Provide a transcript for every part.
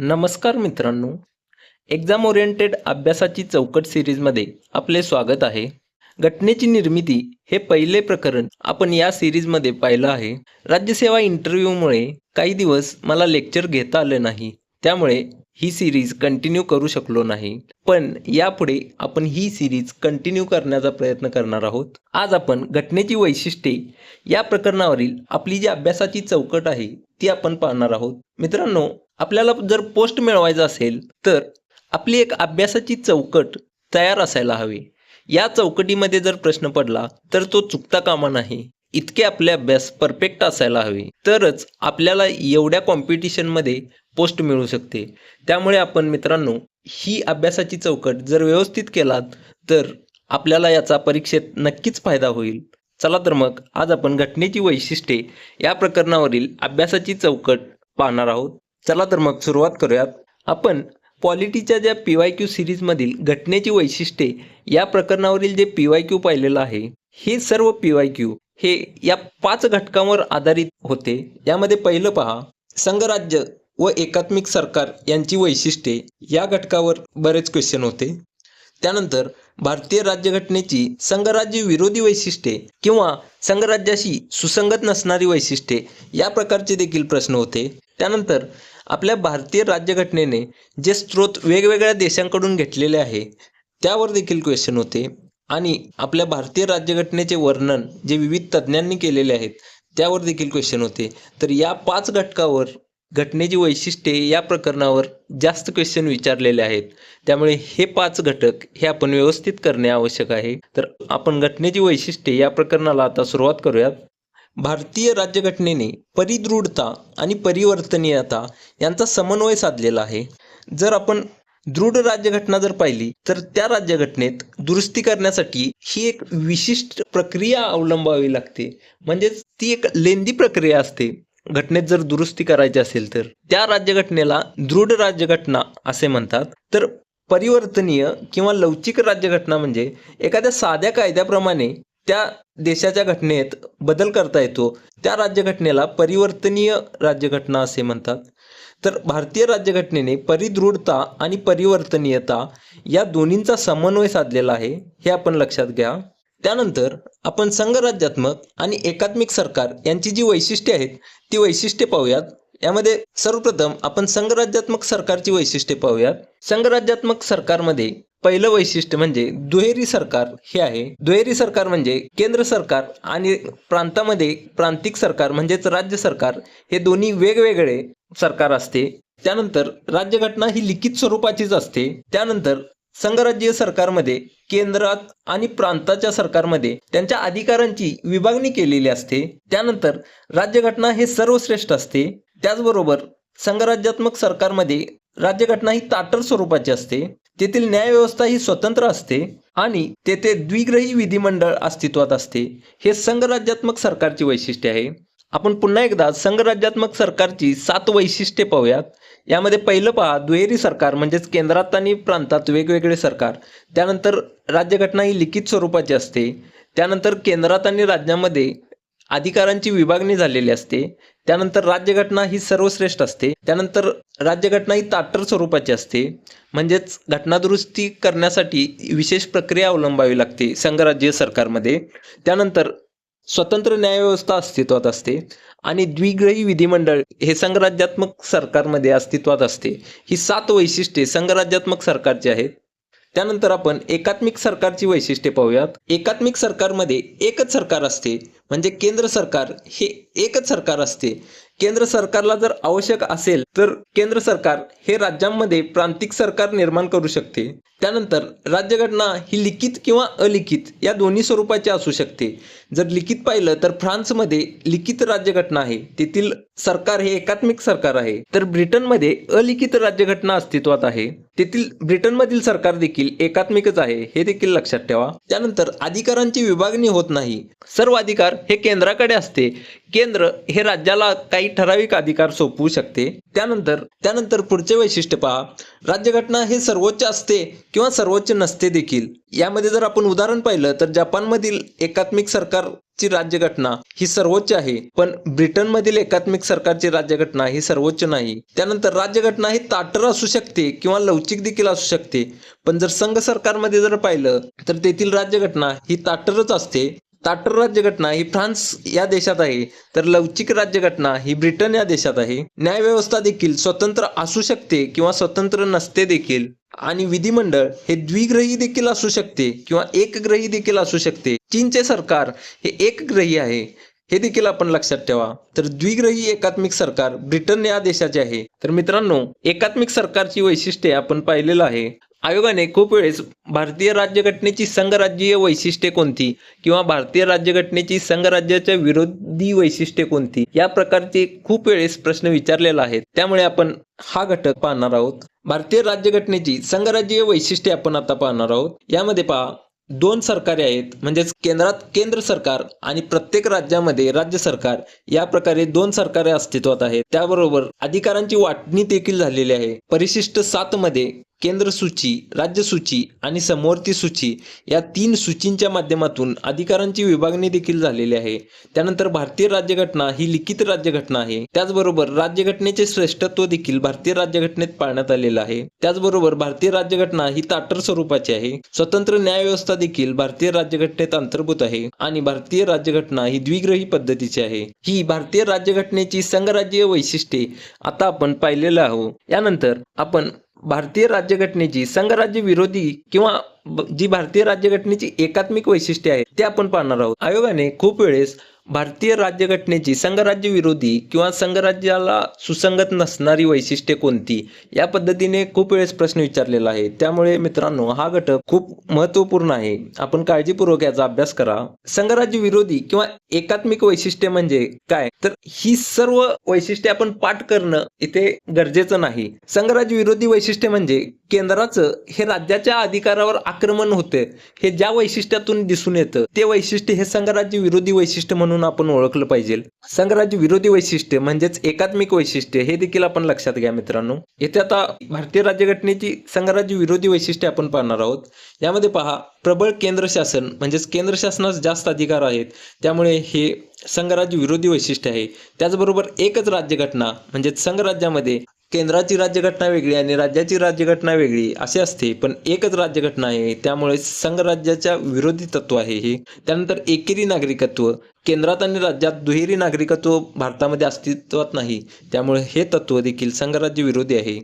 नमस्कार मित्रांनो. Exam oriented अभ्यासाची चौकट सिरीजमध्ये आपले स्वागत आहे. घटनेची निर्मिती हे पहिले प्रकरण आपण या सिरीजमध्ये पाहिलं आहे. राज्यसेवा इंटरव्ह्यूमुळे काही दिवस मला लेक्चर घेता आलं नाही. त्यामुळे ही सिरीज कंटिन्यू करू शकलो नाही. पण यापुढे आपण ही सिरीज कंटिन्यू करण्याचा प्रयत्न करणार आहोत. आज आपण घटनेची वैशिष्ट्ये या प्रकरणावरील आपली जी अभ्यासाची चौकट आहे ती आपण पाहणार आहोत. मित्रांनो आपल्याला जर पोस्ट मिळवायचा असेल तर आपली एक अभ्यासाची चौकट तयार असायला हवी. या चौकटीमध्ये जर प्रश्न पडला तर तो चुकता कामा नाही. इतके आपले अभ्यास परफेक्ट असायला हवे. तरच आपल्याला एवढ्या कॉम्पिटिशनमध्ये पोस्ट मिळू शकते. त्यामुळे आपण मित्रांनो ही अभ्यासाची चौकट जर व्यवस्थित केलात तर आपल्याला याचा परीक्षेत नक्कीच फायदा होईल. चला तर मग आज आपण घटनेची वैशिष्ट्ये या प्रकरणावरील अभ्यासाची चौकट पाहणार आहोत. चला तर मग सुरुवात करूयात. आपण पॉलिटीच्या ज्या पी वाय क्यू सिरीजमधील घटनेची वैशिष्ट्ये या प्रकरणावरील जे पी वाय क्यू पाहिलेलं आहे हे सर्व पी वाय क्यू हे या पाच घटकांवर आधारित होते. यामध्ये पहिलं पहा संघराज्य व एकात्मिक सरकार यांची वैशिष्ट्ये या घटकावर बरेच क्वेश्चन होते. त्यानंतर भारतीय राज्यघटनेची संघराज्य विरोधी वैशिष्ट्ये किंवा संघराज्याशी सुसंगत नसणारी वैशिष्ट्ये या प्रकारचे देखील प्रश्न होते. त्यानंतर आपल्या भारतीय राज्यघटनेने जे स्रोत वेगवेगळ्या देशांकडून घेतलेले आहे त्यावर देखील क्वेश्चन होते. आणि आपल्या भारतीय राज्यघटनेचे वर्णन जे विविध तज्ज्ञांनी केलेले आहेत त्यावर देखील क्वेश्चन होते. तर या पाच घटकावर घटनेची वैशिष्ट्ये या प्रकरणावर जास्त क्वेश्चन विचारलेले आहेत. त्यामुळे हे पाच घटक हे आपण व्यवस्थित करणे आवश्यक आहे. तर आपण घटनेची वैशिष्ट्ये या प्रकरणाला आता सुरुवात करूयात. भारतीय राज्यघटनेने परिदृढता आणि परिवर्तनीयता यांचा समन्वय साधलेला आहे. जर आपण दृढ राज्यघटना जर पाहिली तर त्या राज्यघटनेत दुरुस्ती करण्यासाठी ही एक विशिष्ट प्रक्रिया अवलंबावी लागते. म्हणजेच ती एक लेंदी प्रक्रिया असते. घटनेत जर दुरुस्ती करायची असेल तर. त्या राज्यघटनेला दृढ राज्यघटना असे म्हणतात. तर परिवर्तनीय किंवा लवचिक राज्यघटना म्हणजे एखाद्या साध्या कायद्याप्रमाणे त्या देशाच्या घटनेत बदल करता येतो. त्या राज्यघटनेला परिवर्तनीय राज्यघटना असे म्हणतात. तर भारतीय राज्यघटनेने परिदृढता आणि परिवर्तनीयता या दोन्हींचा समन्वय साधलेला आहे हे आपण लक्षात घ्या. त्यानंतर आपण संघराज्यात्मक आणि एकात्मिक सरकार यांची जी वैशिष्ट्ये आहेत ती वैशिष्ट्ये पाहूयात. यामध्ये सर्वप्रथम आपण संघराज्यात्मक सरकारची वैशिष्ट्ये पाहूयात. संघराज्यात्मक सरकारमध्ये पहिलं वैशिष्ट्य म्हणजे दुहेरी सरकार हे आहे. दुहेरी सरकार म्हणजे केंद्र सरकार आणि प्रांतामध्ये प्रांतिक सरकार म्हणजेच राज्य सरकार हे दोन्ही वेगवेगळे सरकार असते. त्यानंतर राज्यघटना ही लिखित स्वरूपाचीच असते. त्यानंतर संघराज्यीय सरकारमध्ये केंद्रात आणि प्रांताच्या सरकारमध्ये त्यांच्या अधिकारांची विभागणी केलेली असते. त्यानंतर राज्यघटना हे सर्वश्रेष्ठ असते. त्याचबरोबर संघराज्यात्मक सरकारमध्ये राज्यघटना ही ताटर स्वरूपाची असते. तेथील न्यायव्यवस्था ही स्वतंत्र असते आणि तेथे द्विग्रही विधिमंडळ अस्तित्वात असते. हे संघराज्यात्मक सरकारची वैशिष्ट्य आहे. आपण पुन्हा एकदा संघराज्यात्मक सरकारची सात वैशिष्ट्ये पाहूयात. यामध्ये पहिलं पहा दुहेरी सरकार म्हणजेच केंद्रात आणि प्रांतात वेगवेगळे सरकार. त्यानंतर राज्यघटना ही लिखित स्वरूपाची असते. त्यानंतर केंद्रात आणि राज्यामध्ये अधिकारांची विभागणी झालेली असते. त्यानंतर राज्यघटना ही सर्वश्रेष्ठ असते. त्यानंतर राज्यघटना ही ताटर स्वरूपाची असते. म्हणजेच घटनादुरुस्ती करण्यासाठी विशेष प्रक्रिया अवलंबावी लागते संघराज्य सरकारमध्ये. त्यानंतर स्वतंत्र न्यायव्यवस्था अस्तित्वात असते आणि द्विग्रही विधिमंडळ हे संघराज्यात्मक सरकारमध्ये अस्तित्वात असते. ही सात वैशिष्ट्ये संघराज्यात्मक सरकारची आहेत. त्यानंतर आपण एकात्मिक सरकारची वैशिष्ट्ये पाहूयात. एकात्मिक सरकारमध्ये एकच सरकार असते. म्हणजे केंद्र सरकार हे एकच सरकार असते. केंद्र सरकारला जर आवश्यक असेल तर केंद्र सरकार हे राज्यांमध्ये प्रांतिक सरकार निर्माण करू शकते. त्यानंतर राज्यघटना ही लिखित किंवा अलिखित या दोन्ही स्वरूपाची असू शकते. जर लिखित पाहिलं तर फ्रान्समध्ये लिखित राज्यघटना आहे. तेथील सरकार हे एकात्मिक सरकार आहे. तर ब्रिटनमध्ये अलिखित राज्यघटना अस्तित्वात आहे. तेथील ब्रिटनमधील सरकार देखील एकात्मिकच आहे हे देखील लक्षात ठेवा. त्यानंतर अधिकारांची विभागणी होत नाही. सर्व अधिकार हे केंद्राकडे असते. केंद्र हे राज्याला काही ठराविक अधिकार सोपवू शकते. त्यानंतर त्यानंतर पुढचे वैशिष्ट्य पहा. राज्यघटना हे सर्वोच्च असते किंवा सर्वोच्च नसते देखील. यामध्ये जर आपण उदाहरण पाहिलं तर जपानमधील एकात्मिक सरकार ची राज्यघटना ही सर्वोच्च आहे पण ब्रिटनमधील एकात्मिक सरकारची राज्यघटना ही सर्वोच्च नाही. त्यानंतर राज्यघटना ही ताटर असू शकते किंवा लवचिक देखील असू शकते. पण जर संघ सरकारमध्ये जर पाहिलं तर तेथील राज्यघटना ही ताटरच असते ताटर राज्यघटना ही फ्रान्स या देशात आहे तर लवचिक राज्यघटना ही ब्रिटन या देशात आहे. न्यायव्यवस्था देखील स्वतंत्र असू शकते किंवा स्वतंत्र नसते देखील. आणि विधिमंडळ हे द्विग्रही देखील असू शकते किंवा एकग्रही देखील असू शकते. चीनचे सरकार हे एकग्रही आहे हे देखील आपण लक्षात ठेवा. तर द्विग्रही एकात्मिक सरकार ब्रिटन या देशाचे आहे. तर मित्रांनो एकात्मिक सरकारची वैशिष्ट्ये आपण पाहिलेलं आहे. आयोगाने खूप वेळेस भारतीय राज्यघटनेची संघराज्यीय वैशिष्ट्ये कोणती किंवा भारतीय राज्यघटनेची संघराज्याच्या विरोधी वैशिष्ट्ये कोणती? या प्रकारचे खूप वेळेस प्रश्न विचारलेला आहेत. त्यामुळे आपण हा घटक पाहणार आहोत. भारतीय राज्यघटनेची संघराज्यीय वैशिष्ट्ये आपण आता पाहणार आहोत. यामध्ये पहा दोन सरकारे आहेत म्हणजेच केंद्रात केंद्र सरकार आणि प्रत्येक राज्यामध्ये राज्य सरकार. या प्रकारे दोन सरकारे अस्तित्वात आहेत. त्याबरोबर अधिकारांची वाटणी देखील झालेली आहे. परिशिष्ट सात मध्ये केंद्र सूची राज्य सूची आणि समवर्ती सूची या तीन सूचींच्या माध्यमातून अधिकारांची विभागणी देखील झालेली आहे. त्यानंतर भारतीय राज्यघटना ही लिखित राज्यघटना आहे. त्याचबरोबर राज्यघटनेचे श्रेष्ठत्व देखील भारतीय राज्यघटनेत पाळण्यात आलेलं आहे. त्याचबरोबर भारतीय राज्यघटना ही ताटर स्वरूपाची आहे. स्वतंत्र न्यायव्यवस्था देखील भारतीय राज्यघटनेत अंतर्भूत आहे आणि भारतीय राज्यघटना ही द्विग्रही पद्धतीची आहे. ही भारतीय राज्यघटनेची संघराज्यीय वैशिष्ट्ये आता आपण पाहिलेलं आहोत यानंतर आपण भारतीय राज्यघटनेची संघराज्य विरोधी किंवा जी भारतीय राज्यघटनेची एकात्मिक वैशिष्ट्ये आहेत ते आपण पाहणार आहोत. आयोगाने खूप वेळेस भारतीय राज्यघटनेची संघराज्य विरोधी किंवा संघराज्याला सुसंगत नसणारी वैशिष्ट्ये कोणती? या पद्धतीने खूप वेळेस प्रश्न विचारलेला आहे. त्यामुळे मित्रांनो हा घटक खूप महत्त्वपूर्ण आहे. आपण काळजीपूर्वक याचा अभ्यास करा. संघराज्य विरोधी किंवा एकात्मिक वैशिष्ट्ये म्हणजे काय? तर ही सर्व वैशिष्ट्ये आपण पाठ करणं इथे गरजेचं नाही. संघराज्य विरोधी वैशिष्ट्ये म्हणजे केंद्राचं हे राज्याच्या अधिकारावर आक्रमण होते. हे ज्या वैशिष्ट्यातून दिसून येतं ते वैशिष्ट्य हे संघराज्य विरोधी वैशिष्ट्य म्हणून आपण ओळखलं पाहिजे. संघराज्य विरोधी वैशिष्ट्य म्हणजेच एकात्मिक वैशिष्ट्य हे देखील आपण लक्षात घ्या मित्रांनो. येथे आता भारतीय राज्यघटनेची संघराज्य विरोधी वैशिष्ट्ये आपण पाहणार आहोत. यामध्ये पहा प्रबळ केंद्र शासन म्हणजेच केंद्र शासनास जास्त अधिकार आहेत. त्यामुळे हे संघराज्य विरोधी वैशिष्ट्य आहे. त्याचबरोबर एकच राज्यघटना म्हणजेच संघराज्यामध्ये केंद्राची राज्यघटना वेगळी आणि राज्याची राज्यघटना वेगळी असे असते पण एकच राज्यघटना आहे त्यामुळे संघराज्याच्या विरोधी तत्व आहे हे. त्यानंतर एकेरी नागरिकत्व केंद्रात आणि राज्यात दुहेरी नागरिकत्व भारतामध्ये अस्तित्वात नाही त्यामुळे हे तत्व देखील संघराज्य विरोधी आहे.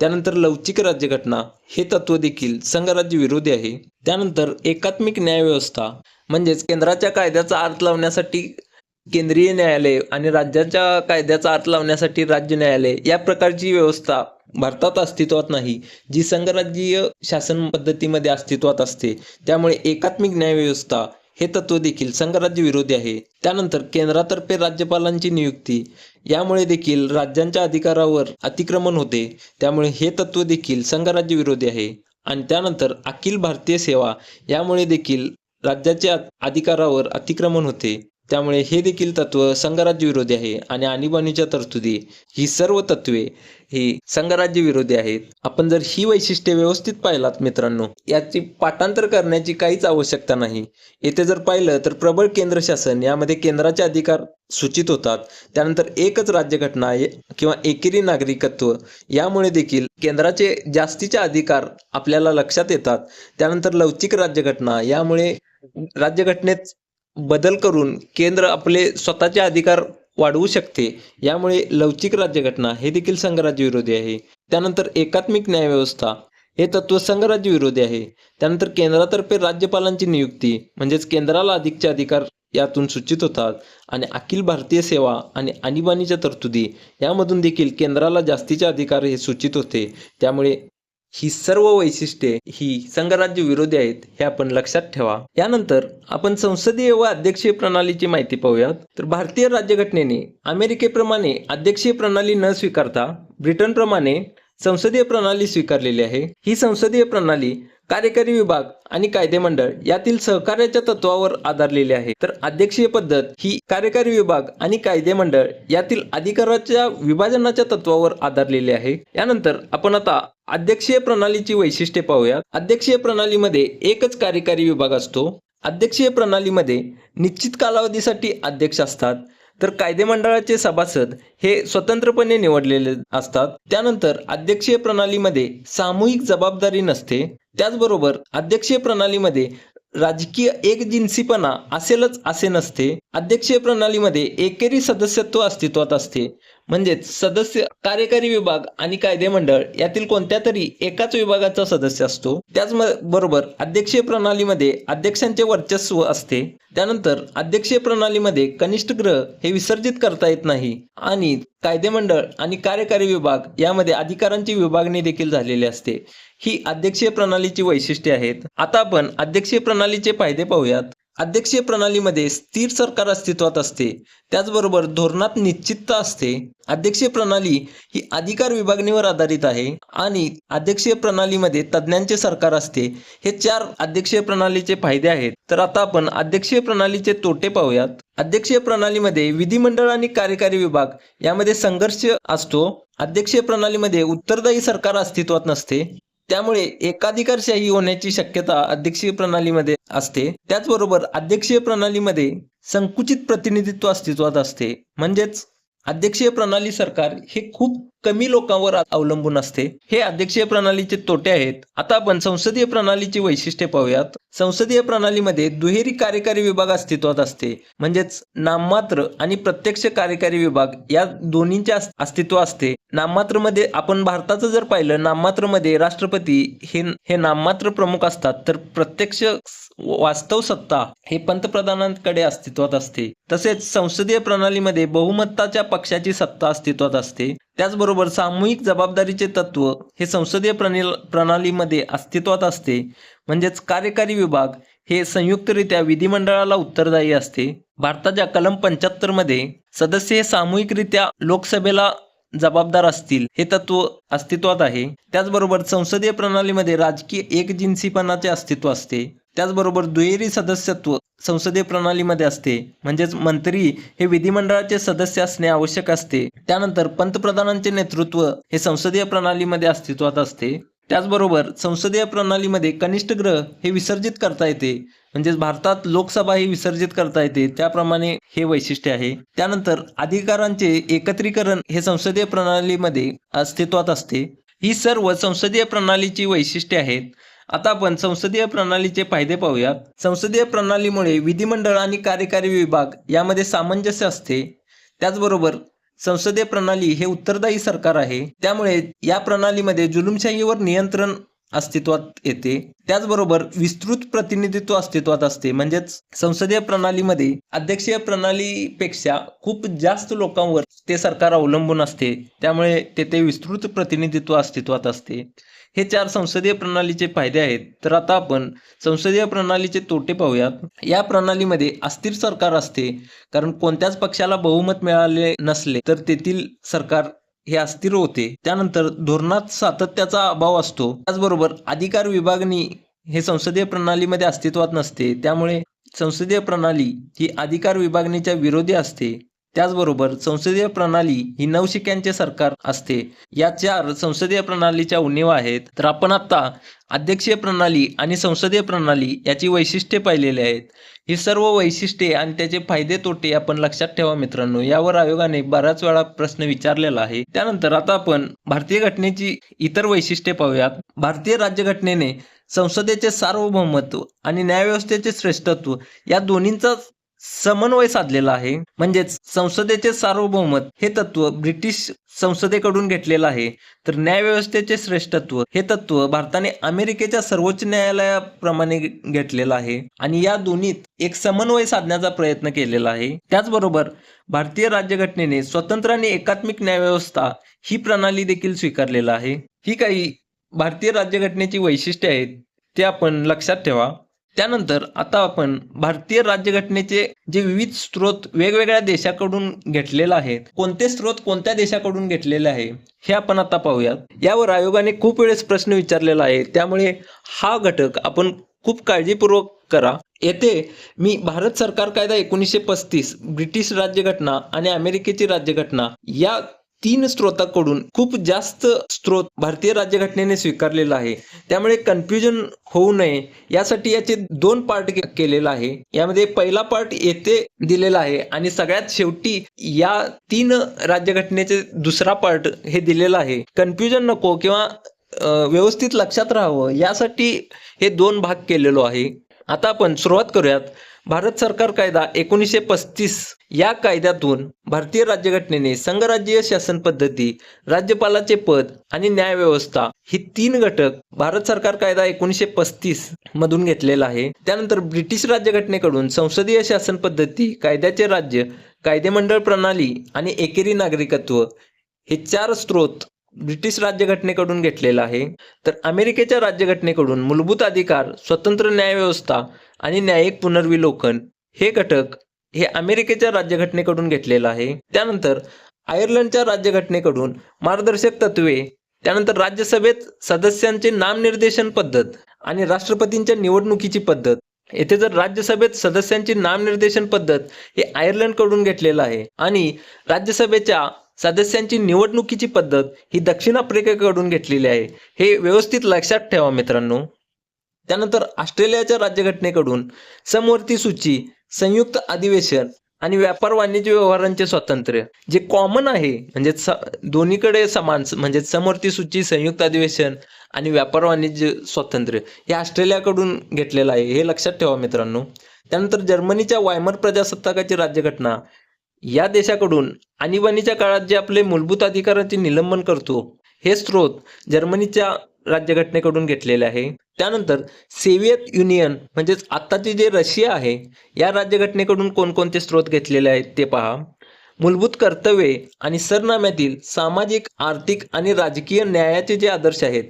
त्यानंतर लवचिक राज्यघटना हे तत्व देखील संघराज्य विरोधी आहे. त्यानंतर एकात्मिक न्यायव्यवस्था म्हणजेच केंद्राच्या कायद्याचा अर्थ लावण्यासाठी केंद्रीय न्यायालय आणि राज्याच्या कायद्याचा अर्थ लावण्यासाठी राज्य न्यायालय या प्रकारची व्यवस्था भारतात अस्तित्वात नाही जी संघराज्यीय शासन पद्धतीमध्ये अस्तित्वात असते. त्यामुळे एकात्मिक न्यायव्यवस्था हे तत्व देखील संघराज्य विरोधी आहे. त्यानंतर केंद्रातर्फे राज्यपालांची नियुक्ती यामुळे देखील राज्यांच्या अधिकारावर अतिक्रमण होते. त्यामुळे हे तत्व देखील संघराज्य विरोधी आहे. आणि त्यानंतर अखिल भारतीय सेवा यामुळे देखील राज्याच्या अधिकारावर अतिक्रमण होते. त्यामुळे हे देखील तत्व संघराज्य विरोधी आहे आणि आणीबाणीच्या तरतुदी ही सर्व तत्वे ही संघराज्य विरोधी आहेत. आपण जर ही वैशिष्ट्ये व्यवस्थित पाहिलात मित्रांनो याची पाठांतर करण्याची काहीच आवश्यकता नाही. येथे जर पाहिलं तर प्रबळ केंद्र शासन यामध्ये केंद्राचे अधिकार सूचित होतात. त्यानंतर एकच राज्यघटना किंवा एकेरी नागरिकत्व. यामुळे देखील केंद्राचे जास्तीचे अधिकार आपल्याला लक्षात येतात. त्यानंतर लवचिक राज्यघटना यामुळे राज्यघटनेत बदल करून केंद्र आपले स्वतःचे अधिकार वाढवू शकते. यामुळे लवचिक राज्यघटना हे देखील संघराज्य विरोधी आहे. त्यानंतर एकात्मिक न्यायव्यवस्था हे तत्व संघराज्य विरोधी आहे. त्यानंतर केंद्रातर्फे राज्यपालांची नियुक्ती म्हणजेच केंद्राला अधिकचे अधिकार यातून सूचित होतात. आणि अखिल भारतीय सेवा आणि आणीबाणीच्या तरतुदी यामधून देखील केंद्राला जास्तीचे अधिकार हे सूचित होते. त्यामुळे ही सर्व वैशिष्ट्ये ही संघराज्य विरोधी आहेत हे आपण लक्षात ठेवा. यानंतर आपण संसदीय व अध्यक्षीय प्रणालीची माहिती पाहूयात. तर भारतीय राज्यघटनेने अमेरिकेप्रमाणे अध्यक्षीय प्रणाली न स्वीकारता ब्रिटनप्रमाणे संसदीय प्रणाली स्वीकारलेली आहे. ही संसदीय प्रणाली कार्यकारी विभाग आणि कायदेमंडळ यातील सहकार्याच्या तत्वावर आधारलेली आहे. तर अध्यक्षीय पद्धत ही कार्यकारी विभाग आणि कायदेमंडळ यातील अधिकाराच्या विभाजनाच्या तत्वावर आधारलेली आहे. यानंतर आपण आता अध्यक्षीय प्रणालीची वैशिष्ट्ये पाहूयात. अध्यक्षीय प्रणालीमध्ये एकच कार्यकारी विभाग असतो. अध्यक्षीय प्रणालीमध्ये निश्चित कालावधीसाठी अध्यक्ष असतात. तर कायदेमंडळाचे सभासद हे स्वतंत्रपणे निवडलेले असतात. त्यानंतर अध्यक्षीय प्रणालीमध्ये सामूहिक जबाबदारी नसते. त्याचबरोबर अध्यक्षीय प्रणालीमध्ये राजकीय एकजिन्सीपणा असेलच असे नसते. अध्यक्षीय प्रणालीमध्ये एकेरी सदस्यत्व अस्तित्वात असते. म्हणजेच सदस्य कार्यकारी विभाग आणि कायदेमंडळ यातील कोणत्या तरी एकाच विभागाचा सदस्य असतो? त्याच बरोबर अध्यक्षीय प्रणालीमध्ये अध्यक्षांचे वर्चस्व असते. त्यानंतर अध्यक्षीय प्रणालीमध्ये कनिष्ठ ग्रह हे विसर्जित करता येत नाही आणि कायदेमंडळ आणि कार्यकारी विभाग यामध्ये अधिकारांची विभागणी देखील झालेली असते. ही अध्यक्षीय प्रणालीची वैशिष्ट्ये आहेत. आता आपण अध्यक्षीय प्रणालीचे फायदे पाहूयात. अध्यक्षीय प्रणालीमध्ये स्थिर सरकार अस्तित्वात असते. त्याचबरोबर धोरणात निश्चितता असते. अध्यक्षीय प्रणाली ही अधिकार विभागणीवर आधारित आहे आणि अध्यक्षीय प्रणालीमध्ये तज्ज्ञांचे सरकार असते. हे चार अध्यक्षीय प्रणालीचे फायदे आहेत. तर आता आपण अध्यक्षीय प्रणालीचे तोटे पाहूयात. अध्यक्षीय प्रणालीमध्ये विधिमंडळ आणि कार्यकारी विभाग यामध्ये संघर्ष असतो. अध्यक्षीय प्रणालीमध्ये उत्तरदायी सरकार अस्तित्वात नसते. त्यामुळे एकाधिकारशाही होण्याची शक्यता अध्यक्षीय प्रणालीमध्ये असते. त्याचबरोबर अध्यक्षीय प्रणालीमध्ये संकुचित प्रतिनिधित्व अस्तित्वात असते. म्हणजेच अध्यक्षीय प्रणाली सरकार हे खूप कमी लोकांवर अवलंबून असते. हे अध्यक्षीय प्रणालीचे तोटे आहेत. आता आपण संसदीय प्रणालीची वैशिष्ट्ये पाहूयात. संसदीय प्रणालीमध्ये दुहेरी कार्यकारी विभाग अस्तित्वात असते. म्हणजेच नाममात्र आणि प्रत्यक्ष कार्यकारी विभाग या दोन्हींचे अस्तित्व असते. नाममात्रमध्ये आपण भारताचं जर पाहिलं नाममात्रमध्ये राष्ट्रपती हे हे नाममात्र प्रमुख असतात. तर प्रत्यक्ष वास्तव सत्ता हे पंतप्रधानांकडे अस्तित्वात असते. तसेच संसदीय प्रणालीमध्ये बहुमताच्या पक्षाची सत्ता अस्तित्वात असते. त्याचबरोबर सामूहिक जबाबदारीचे तत्व हे संसदीय प्रणाली प्रणालीमध्ये अस्तित्वात असते. म्हणजेच कार्यकारी विभाग हे संयुक्तरित्या विधिमंडळाला उत्तरदायी असते. भारताच्या कलम पंच्याहत्तरमध्ये सदस्य हे सामूहिकरित्या लोकसभेला जबाबदार असतील हे तत्व अस्तित्वात आहे. त्याचबरोबर संसदीय प्रणालीमध्ये राजकीय एकजिन्सीपणाचे अस्तित्व असते. त्याचबरोबर दुहेरी सदस्यत्व संसदीय प्रणालीमध्ये असते. म्हणजेच मंत्री हे विधिमंडळाचे सदस्य असणे आवश्यक असते. त्यानंतर पंतप्रधानांचे नेतृत्व हे संसदीय प्रणालीमध्ये अस्तित्वात असते. त्याचबरोबर संसदीय प्रणालीमध्ये कनिष्ठ ग्रह हे विसर्जित करता येते. म्हणजेच भारतात लोकसभा ही विसर्जित करता येते. त्याप्रमाणे हे वैशिष्ट्य आहे. त्यानंतर अधिकारांचे एकत्रीकरण हे संसदीय प्रणालीमध्ये अस्तित्वात असते. ही सर्व संसदीय प्रणालीची वैशिष्ट्ये आहेत. आता आपण संसदीय प्रणालीचे फायदे पाहूयात. संसदीय प्रणालीमुळे विधिमंडळ आणि कार्यकारी विभाग यामध्ये सामंजस्य असते. त्याचबरोबर संसदीय प्रणाली हे उत्तरदायी सरकार आहे. त्यामुळे या प्रणालीमध्ये जुलुमशाहीवर नियंत्रण अस्तित्वात येते. त्याचबरोबर विस्तृत प्रतिनिधित्व अस्तित्वात असते. म्हणजेच संसदीय प्रणालीमध्ये अध्यक्षीय प्रणालीपेक्षा खूप जास्त लोकांवर ते सरकार अवलंबून असते. त्यामुळे तेथे विस्तृत प्रतिनिधित्व अस्तित्वात असते. हे चार संसदीय प्रणालीचे फायदे आहेत. तर आता आपण संसदीय प्रणालीचे तोटे पाहूयात. या प्रणालीमध्ये अस्थिर सरकार असते. कारण कोणत्याच पक्षाला बहुमत मिळाले नसले तर तेथील सरकार हे अस्थिर होते. त्यानंतर धोरणात सातत्याचा अभाव असतो. त्याचबरोबर अधिकार विभागणी हे संसदीय प्रणालीमध्ये अस्तित्वात नसते. त्यामुळे संसदीय प्रणाली ही अधिकार विभागणीच्या विरोधी असते. त्याचबरोबर संसदीय प्रणाली ही नवशिक्यांचे सरकार असते. या चार संसदीय प्रणालीच्या उणीवा आहेत. तर आपण आता अध्यक्षीय प्रणाली आणि संसदीय प्रणाली याची वैशिष्ट्ये पाहिलेली आहेत. ही सर्व वैशिष्ट्ये आणि त्याचे फायदे तोटे आपण लक्षात ठेवा मित्रांनो. यावर आयोगाने बऱ्याच वेळा प्रश्न विचारलेला आहे. त्यानंतर आता आपण भारतीय घटनेची इतर वैशिष्ट्ये पाहूयात. भारतीय राज्यघटनेने संसदेचे सार्वभौमत्व आणि न्यायव्यवस्थेचे श्रेष्ठत्व या दोन्हींचा समन्वय साधलेला आहे. म्हणजेच संसदेचे सार्वभौमत हे तत्व ब्रिटिश संसदेकडून घेतलेलं आहे. तर न्यायव्यवस्थेचे श्रेष्ठत्व हे तत्व भारताने अमेरिकेच्या सर्वोच्च न्यायालयाप्रमाणे घेतलेलं आहे. आणि या दोन्हीत एक समन्वय साधण्याचा प्रयत्न केलेला आहे. त्याचबरोबर भारतीय राज्यघटनेने स्वतंत्र आणि एकात्मिक न्यायव्यवस्था ही प्रणाली देखील स्वीकारलेला आहे. ही काही भारतीय राज्यघटनेची वैशिष्ट्ये आहेत ते आपण लक्षात ठेवा. त्यानंतर आता आपण भारतीय राज्यघटनेचे जे विविध स्रोत वेगवेगळ्या देशाकडून घेतलेले आहेत कोणते स्रोत कोणत्या देशाकडून घेतलेले आहे हे आपण आता पाहूयात. यावर आयोगाने खूप वेळेस प्रश्न विचारलेला आहे त्यामुळे हा घटक आपण खूप काळजीपूर्वक करा. येथे मी भारत सरकार कायदा एकोणीसशे पस्तीस ब्रिटिश राज्यघटना आणि अमेरिकेची राज्यघटना या तीन स्त्रोताकडून खूप जास्त स्त्रोत भारतीय राज्यघटनेने स्वीकारलेला आहे. त्यामुळे कन्फ्युजन होऊ नये. यासाठी याचे दोन पार्ट केलेला आहे. यामध्ये पहिला पार्ट येथे दिलेला आहे आणि सगळ्यात शेवटी या तीन राज्यघटनेचे दुसरा पार्ट हे दिलेला आहे. कन्फ्युजन नको किंवा व्यवस्थित लक्षात राहावं. यासाठी हे दोन भाग केलेलो आहे. आता आपण सुरुवात करूयात. भारत सरकार कायदा एकोणीसशे पस्तीस या कायद्यातून भारतीय राज्यघटनेने संघराज्यीय शासन पद्धती राज्यपालाचे पद आणि न्यायव्यवस्था ही तीन घटक भारत सरकार कायदा एकोणीसशे पस्तीस मधून घेतलेला आहे. त्यानंतर ब्रिटिश राज्यघटनेकडून संसदीय शासन पद्धती कायद्याचे राज्य कायदेमंडळ प्रणाली आणि एकेरी नागरिकत्व हे चार स्त्रोत ब्रिटिश राज्यघटनेकडून घेतलेला आहे. तर अमेरिकेच्या राज्यघटनेकडून मूलभूत अधिकार स्वतंत्र न्यायव्यवस्था आणि न्यायिक पुनर्विलोकन हे घटक हे अमेरिकेच्या राज्यघटनेकडून घेतलेलं आहे. त्यानंतर आयर्लंडच्या राज्यघटनेकडून मार्गदर्शक तत्वे त्यानंतर राज्यसभेत सदस्यांचे नामनिर्देशन पद्धत आणि राष्ट्रपतींच्या निवडणुकीची पद्धत. येथे जर राज्यसभेत सदस्यांची नामनिर्देशन पद्धत हे आयर्लंडकडून घेतलेलं आहे आणि राज्यसभेच्या सदस्यांची निवडणुकीची पद्धत ही दक्षिण आफ्रिकेकडून घेतलेली आहे हे व्यवस्थित लक्षात ठेवा मित्रांनो. त्यानंतर ऑस्ट्रेलियाच्या राज्यघटनेकडून समवर्ती सूची संयुक्त अधिवेशन आणि व्यापार वाणिज्य व्यवहारांचे स्वातंत्र्य. जे कॉमन आहे म्हणजे स दोन्हीकडे समान म्हणजे समवर्ती सूची संयुक्त अधिवेशन आणि व्यापार वाणिज्य स्वातंत्र्य हे ऑस्ट्रेलियाकडून घेतलेलं आहे हे लक्षात ठेवा मित्रांनो. त्यानंतर जर्मनीच्या वायमर प्रजासत्ताकाची राज्यघटना. या देशाकडून आणीबाणीच्या काळात जे आपले मूलभूत अधिकारांचे निलंबन करतो हे स्रोत जर्मनीच्या राज्यघटनेकडून घेतलेले आहे. त्यानंतर सेव्हियत युनियन म्हणजेच आत्ताची जे रशिया आहे या राज्यघटनेकडून कोणकोणते स्रोत घेतलेले आहेत ते पहा. मूलभूत कर्तव्ये आणि सरनाम्यातील सामाजिक आर्थिक आणि राजकीय न्यायाचे जे आदर्श आहेत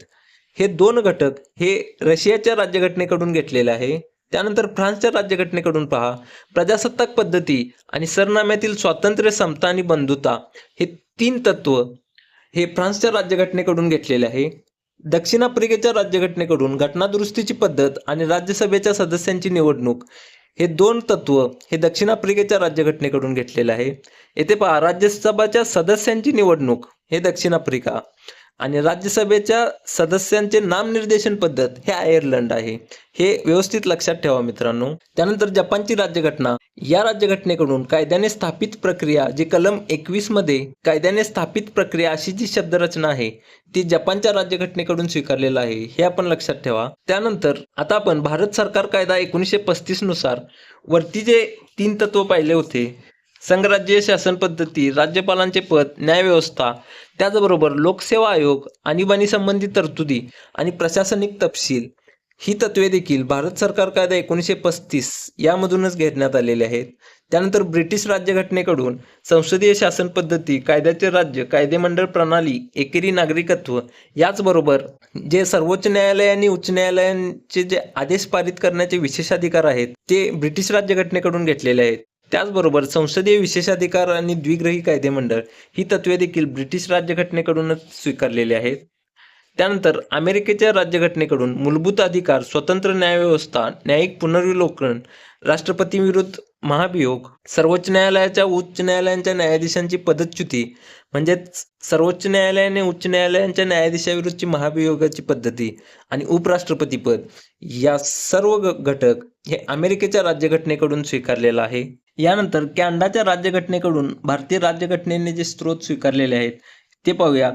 हे दोन घटक हे रशियाच्या राज्यघटनेकडून घेतलेले आहे. त्यानंतर फ्रान्सच्या राज्यघटनेकडून पहा. प्रजासत्ताक पद्धती आणि सरनाम्यातील स्वातंत्र्य समता आणि बंधुता हे तीन तत्व हे फ्रान्सच्या राज्यघटनेकडून घेतलेले आहे. दक्षिण आफ्रिकेच्या राज्यघटनेकडून घटनादुरुस्तीची पद्धत आणि राज्यसभेच्या सदस्यांची निवडणूक हे दोन तत्व हे दक्षिण आफ्रिकेच्या राज्यघटनेकडून घेतलेले आहे. येथे पहा राज्यसभाच्या सदस्यांची निवडणूक हे दक्षिण आफ्रिका. आणि राज्यसभेच्या सदस्यांचे नामनिर्देशन पद्धत हे आयर्लंड आहे. हे व्यवस्थित लक्षात ठेवा मित्रांनो. त्यानंतर जपानची राज्यघटना. या राज्यघटनेकडून कायद्याने स्थापित प्रक्रिया जी कलम एकवीसमध्ये कायद्याने स्थापित प्रक्रिया अशी जी शब्दरचना आहे ती जपानच्या राज्यघटनेकडून स्वीकारलेलं आहे हे आपण लक्षात ठेवा. त्यानंतर आता आपण भारत सरकार कायदा एकोणीसशे पस्तीसनुसार वरती जे तीन तत्व पाहिले होते संघराज्य शासन पद्धती राज्यपालांचे पद न्यायव्यवस्था त्याचबरोबर लोकसेवा आयोग आणीबाणी संबंधित तरतुदी आणि प्रशासनिक तपशील ही तत्वे देखील भारत सरकार कायदा एकोणीसशे पस्तीस यामधूनच घेण्यात आलेले आहेत. त्यानंतर ब्रिटिश राज्यघटनेकडून संसदीय शासन पद्धती कायद्याचे राज्य कायदेमंडळ प्रणाली एकेरी नागरिकत्व याचबरोबर जे सर्वोच्च न्यायालय आणि उच्च न्यायालयांचे जे आदेश पारित करण्याचे विशेषाधिकार आहेत ते ब्रिटिश राज्यघटनेकडून घेतलेले आहेत. त्याचबरोबर संसदीय विशेषाधिकार आणि द्विग्रही कायदेमंडळ ही तत्वे देखील ब्रिटिश राज्यघटनेकडूनच स्वीकारलेली आहेत. त्यानंतर अमेरिकेच्या राज्यघटनेकडून मूलभूत अधिकार स्वतंत्र न्यायव्यवस्था न्यायिक पुनर्विलोकन राष्ट्रपतीविरुद्ध महाभियोग सर्वोच्च न्यायालयाच्या उच्च न्यायालयांच्या न्यायाधीशांची पदच्युती म्हणजेच सर्वोच्च न्यायालयाने उच्च न्यायालयांच्या न्यायाधीशाविरुद्धची महाभियोगाची पद्धती आणि उपराष्ट्रपती पद या सर्व घटक हे अमेरिकेच्या राज्यघटनेकडून स्वीकारलेलं आहे. यानंतर कॅनडाच्या राज्यघटनेकडून भारतीय राज्यघटनेने जे स्त्रोत स्वीकारलेले आहेत ते पाहूया.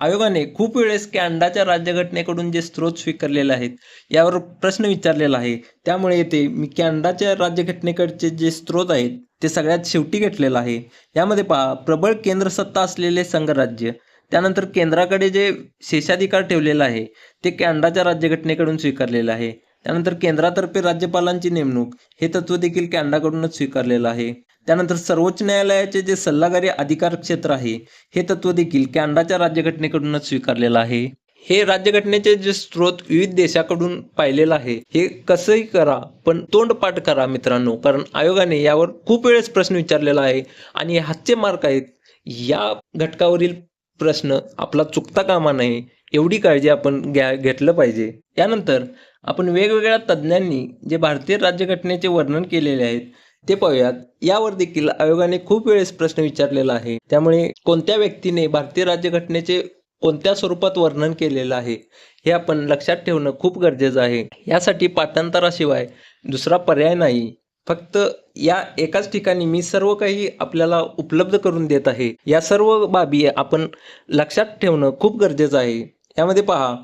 आयोगाने खूप वेळेस कॅनडाच्या राज्यघटनेकडून जे स्त्रोत स्वीकारलेले आहेत यावर प्रश्न विचारलेला आहे. त्यामुळे येथे मी कॅनडाच्या राज्यघटनेकडचे जे स्त्रोत आहेत ते सगळ्यात शेवटी घेतलेलं आहे. यामध्ये पहा प्रबळ केंद्रसत्ता असलेले संघराज्य त्यानंतर केंद्राकडे जे शेषाधिकार ठेवलेला आहे ते कॅनडाच्या राज्यघटनेकडून स्वीकारलेलं आहे. त्यानंतर केंद्रातर्फे राज्यपालांची नेमणूक हे तत्व देखील कॅनडाकडूनच स्वीकारलेलं आहे. त्यानंतर सर्वोच्च न्यायालयाचे जे सल्लागारी अधिकार क्षेत्र आहे हे तत्व देखील कॅनडाच्या राज्यघटनेकडूनच स्वीकारलेलं आहे. हे राज्यघटनेचे जे स्त्रोत विविध देशाकडून पाहिलेलं आहे हे कसंही करा पण तोंडपाठ करा मित्रांनो कारण आयोगाने यावर खूप वेळेस प्रश्न विचारलेला आहे आणि हातचे मार्क आहेत. या घटकावरील प्रश्न आपला चुकता कामा नये एवढी काळजी आपण घ्या घेतलं पाहिजे. यानंतर आपण वेगवेगळ्या तज्ज्ञांनी जे भारतीय राज्यघटनेचे वर्णन केलेले आहेत ते पाहूयात. यावर देखील आयोगाने खूप वेळेस प्रश्न विचारलेला आहे. त्यामुळे कोणत्या व्यक्तीने भारतीय राज्यघटनेचे कोणत्या स्वरूपात वर्णन केलेलं आहे हे आपण लक्षात ठेवणं खूप गरजेचं आहे. यासाठी पाठांतराशिवाय दुसरा पर्याय नाही. फक्त या एकाच ठिकाणी मी सर्व काही आपल्याला उपलब्ध करून देत आहे. या सर्व बाबी आपण लक्षात ठेवणं खूप गरजेचं आहे. यामध्ये पहा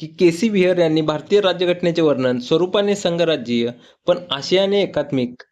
की के सी विहर यांनी भारतीय राज्यघटनेचे वर्णन स्वरूपाने संघराज्यीय पण आशियाने एकात्मिक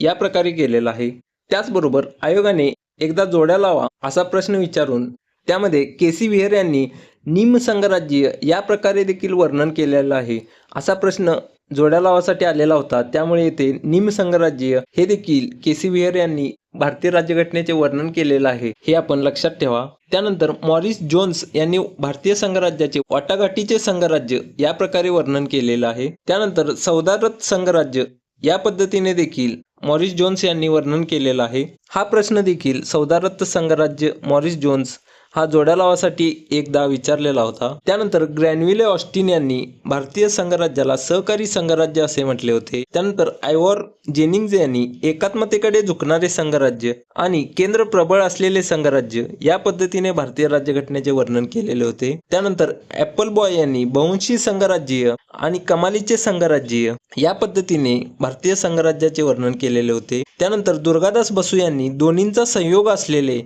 या प्रकारे केलेलं आहे. त्याचबरोबर आयोगाने एकदा जोड्या लावा असा प्रश्न विचारून त्यामध्ये के सी विहर यांनी निम संघराज्यीय या प्रकारे देखील वर्णन केलेलं आहे. असा प्रश्न जोड्या लावासाठी आलेला होता. त्यामुळे येथे निम संघराज्यीय हे देखील के सी विहर यांनी भारतीय राज्यघटनेचे वर्णन केलेलं आहे. हे आपण लक्षात ठेवा. त्यानंतर मॉरिस जोन्स यांनी भारतीय संघराज्याचे वाटाघाटीचे संघराज्य या प्रकारे वर्णन केलेलं आहे. त्यानंतर सौदारत संघराज्य या पद्धतीने देखील मॉरिस जोन्स यांनी वर्णन केलेलं आहे. हा प्रश्न देखील सौदारत संघराज्य मॉरिस जोन्स हा जोड्या लावासाठी एकदा विचारलेला होता. त्यानंतर ग्रॅनविले ऑस्टिन यांनी भारतीय संघराज्याला सहकारी संघराज्य असे म्हटले होते. त्यानंतर आयवॉर जेनिंग्ज यांनी एकात्मतेकडे झुकणारे संघराज्य आणि केंद्र प्रबळ असलेले संघराज्य या पद्धतीने भारतीय राज्यघटनेचे वर्णन केलेले होते. त्यानंतर ऍपल बॉय यांनी बहुंशी संघराज्यीय आणि कमालीचे संघराज्यीय या पद्धतीने भारतीय संघराज्याचे वर्णन केलेले होते. त्यानंतर दुर्गादास बसू यांनी दोन्हींचा संयोग असलेले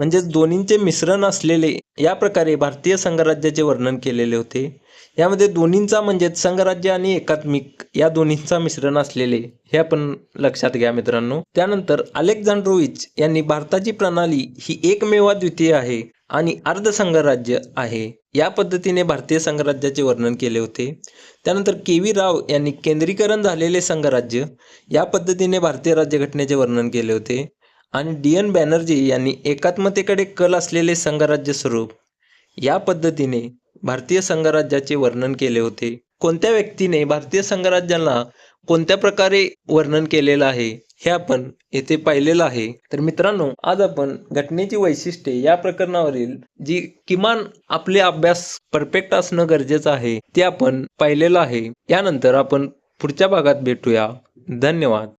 म्हणजेच दोन्हींचे मिश्रण असलेले या प्रकारे भारतीय संघराज्याचे वर्णन केलेले होते. यामध्ये दोन्हींचा म्हणजेच संघराज्य आणि एकात्मिक या दोन्हींचा मिश्रण असलेले हे आपण लक्षात घ्या मित्रांनो. त्यानंतर अलेक्झांड्रोविच यांनी भारताची प्रणाली ही एकमेवा द्वितीय आहे आणि अर्ध संघराज्य आहे. या पद्धतीने भारतीय संघराज्याचे वर्णन केले होते. त्यानंतर के व्ही राव यांनी केंद्रीकरण झालेले संघराज्य या पद्धतीने भारतीय राज्यघटनेचे वर्णन केले होते. आणि डी एन बॅनर्जी यांनी एकात्मतेकडे कल असलेले संघराज्य स्वरूप या पद्धतीने भारतीय संघराज्याचे वर्णन केले होते. कोणत्या व्यक्तीने भारतीय संघराज्याला कोणत्या प्रकारे वर्णन केलेलं आहे हे आपण येथे पाहिलेलं आहे. तर मित्रांनो आज आपण घटनेची वैशिष्ट्ये या प्रकरणावरील जी किमान आपले अभ्यास परफेक्ट असणं गरजेचं आहे ते आपण पाहिलेलं आहे. यानंतर आपण पुढच्या भागात भेटूया. धन्यवाद.